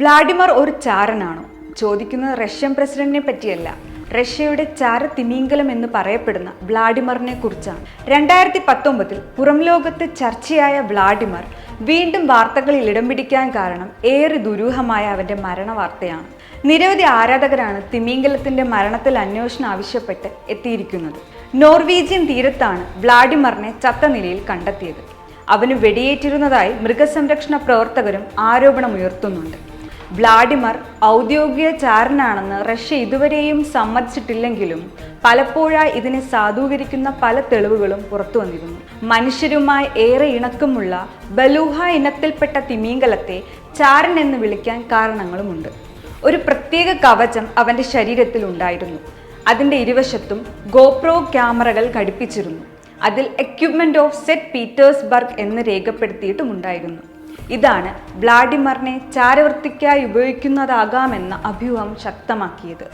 Vladimir ഒരു ചാരനാണോ? ചോദിക്കുന്നത് Russian പ്രസിഡന്റിനെ പറ്റിയല്ല. റഷ്യയുടെ ചാര തിമീങ്കലം എന്ന് പറയപ്പെടുന്ന വ്ളാഡിമറിനെ കുറിച്ചാണ്. രണ്ടായിരത്തി പത്തൊമ്പതിൽ പുറം ലോകത്ത് ചർച്ചയായ വ്ളാഡിമർ വീണ്ടും വാർത്തകളിൽ ഇടം പിടിക്കാൻ കാരണം ഏറെ ദുരൂഹമായ അവന്റെ മരണ വാർത്തയാണ് നിരവധി ആരാധകരാണ് തിമീങ്കലത്തിന്റെ മരണത്തിൽ അന്വേഷണം ആവശ്യപ്പെട്ട് എത്തിയിരിക്കുന്നത്. നോർവീജിയൻ തീരത്താണ് വ്ളാഡിമറിനെ ചത്ത നിലയിൽ കണ്ടെത്തിയത്. അവന് വെടിയേറ്റിരുന്നതായി മൃഗസംരക്ഷണ പ്രവർത്തകരും ആരോപണമുയർത്തുന്നുണ്ട്. വ്ളാഡിമർ ഔദ്യോഗിക ചാരനാണെന്ന് റഷ്യ ഇതുവരെയും സമ്മതിച്ചിട്ടില്ലെങ്കിലും പലപ്പോഴായി ഇതിനെ സാധൂകരിക്കുന്ന പല തെളിവുകളും പുറത്തു വന്നിരുന്നു. മനുഷ്യരുമായി ഏറെ ഇണക്കമുള്ള ബലൂഹ ഇനത്തിൽപ്പെട്ട തിമീങ്കലത്തെ ചാരൻ എന്ന് വിളിക്കാൻ കാരണങ്ങളുമുണ്ട്. ഒരു പ്രത്യേക കവചം അവന്റെ ശരീരത്തിൽ ഉണ്ടായിരുന്നു. അതിന്റെ ഇരുവശത്തും ഗോപ്രോ ക്യാമറകൾ ഘടിപ്പിച്ചിരുന്നു. അതിൽ എക്യുപ്മെന്റ് ഓഫ് സെറ്റ് പീറ്റേഴ്സ്ബർഗ് എന്ന് രേഖപ്പെടുത്തിയിട്ടുമുണ്ടായിരുന്നു. ഇതാണ് വ്ളാഡിമറിനെ ചാരവൃത്തിക്കായി ഉപയോഗിക്കുന്നതാകാമെന്ന അഭ്യൂഹം ശക്തമാക്കിയത്.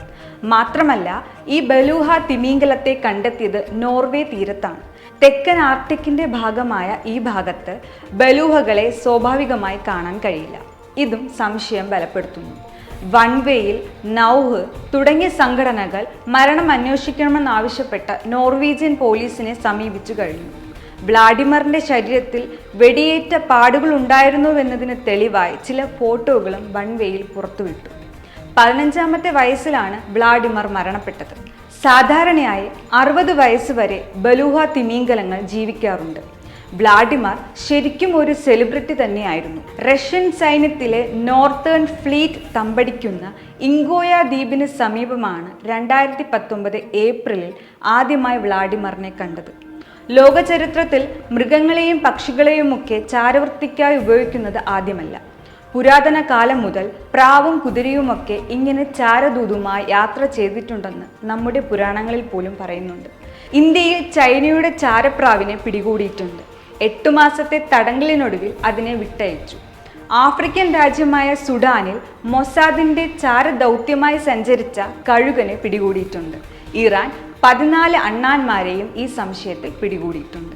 മാത്രമല്ല ഈ ബലൂഹ തിമീങ്കലത്തെ കണ്ടെത്തിയത് നോർവേ തീരത്താണ്. തെക്കൻ ആർട്ടിക്കിന്റെ ഭാഗമായ ഈ ഭാഗത്ത് ബലൂഹകളെ സ്വാഭാവികമായി കാണാൻ കഴിയില്ല. ഇതും സംശയം ബലപ്പെടുത്തുന്നു. വൺവേയിൽ നൗഹ് തുടങ്ങിയ സംഘടനകൾ മരണം അന്വേഷിക്കണമെന്നാവശ്യപ്പെട്ട നോർവീജിയൻ പോലീസിനെ സമീപിച്ചു കഴിഞ്ഞു. വ്ളാഡിമറിന്റെ ശരീരത്തിൽ വെടിയേറ്റ പാടുകൾ ഉണ്ടായിരുന്നുവെന്നതിന് തെളിവായി ചില ഫോട്ടോകളും വൺവേയിൽ പുറത്തുവിട്ടു. പതിനഞ്ചാമത്തെ വയസ്സിലാണ് വ്ളാഡിമർ മരണപ്പെട്ടത്. സാധാരണയായി അറുപത് വയസ്സ് വരെ ബലൂഹ തിമീങ്കലങ്ങൾ ജീവിക്കാറുണ്ട്. വ്ളാഡിമർ ശരിക്കും ഒരു സെലിബ്രിറ്റി തന്നെയായിരുന്നു. റഷ്യൻ സൈന്യത്തിലെ നോർത്തേൺ ഫ്ലീറ്റ് തമ്പടിക്കുന്ന ഇങ്കോയ ദ്വീപിന് സമീപമാണ് രണ്ടായിരത്തി പത്തൊമ്പത് ഏപ്രിലിൽ ആദ്യമായി വ്ളാഡിമറിനെ കണ്ടത്. ലോക ചരിത്രത്തിൽ മൃഗങ്ങളെയും പക്ഷികളെയുമൊക്കെ ചാരവൃത്തിക്കായി ഉപയോഗിക്കുന്നത് ആദ്യമല്ല. പുരാതന കാലം മുതൽ പ്രാവും കുതിരയുമൊക്കെ ഇങ്ങനെ ചാരദൂതുമായി യാത്ര ചെയ്തിട്ടുണ്ടെന്ന് നമ്മുടെ പുരാണങ്ങളിൽ പോലും പറയുന്നുണ്ട്. ഇന്ത്യയിൽ ചൈനയുടെ ചാരപ്രാവിനെ പിടികൂടിയിട്ടുണ്ട്. എട്ടു മാസത്തെ തടങ്കലിനൊടുവിൽ അതിനെ വിട്ടയച്ചു. ആഫ്രിക്കൻ രാജ്യമായ സുഡാനിൽ മൊസാദിന്റെ ചാരദൗത്യമായി സഞ്ചരിച്ച കഴുകനെ പിടികൂടിയിട്ടുണ്ട്. ഇറാൻ പതിനാല് അണ്ണാന്മാരെയും ഈ സംശയത്തിൽ പിടികൂടിയിട്ടുണ്ട്.